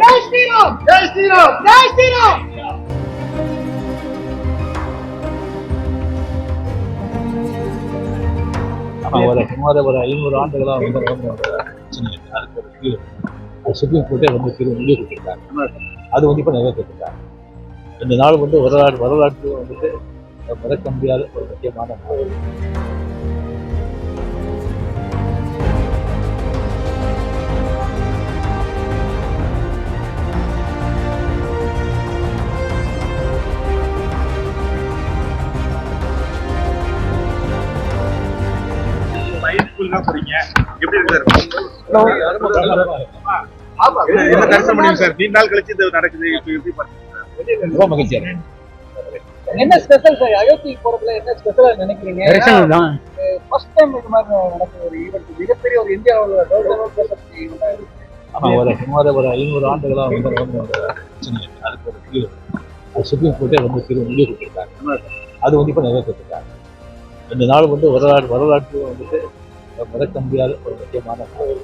ஜெய் ஸ்ரீராம் ஜெய் ஸ்ரீராம் ஆண்டுகளாக வந்து அது வந்து இப்போ நிறைவேற்றிருக்காங்க. ரெண்டு நாள் வந்து வரலாறு வரலாற்று வந்துட்டு மறக்க முடியாத ஒரு முக்கியமான நாள். ஸ்கூல் தான் போறீங்க. எப்படி இருக்கு சார்? என்ன- என்ன கருத்து முடியும் சார்? நீண்ட நாள் கழிச்சு இது நடக்குது. எப்படி பாத்தீங்க ரொம்ப மகிழ்ச்சியாக இருக்கு. என்ன ஸ்பெஷல் சார்? அயோத்தி போறதுல என்ன ஸ்பெஷலா நினைக்கிறீங்க? ஃபர்ஸ்ட் டைம் இந்த மாதிரி நடக்கிற ஒரு ஈவெண்ட் மிகப்பெரிய ஒரு இந்தியாவில் ஆனால் ஒரு சுமார் ஒரு ஐநூறு ஆண்டுகளாக வந்து நடந்த ஒரு பிரச்சனை. அதுக்கு ஒரு தீர்வு அது சுப்ரீம் கோர்ட்டே வந்து தீர்வு முடிவு கொடுத்துருக்காங்க. அது வந்து இப்போ நிறைவேற்றிருக்காங்க. இந்த நாள் வந்து வரலாறு வரலாற்று வந்துட்டு மறக்க முடியாத ஒரு முக்கியமான நாள்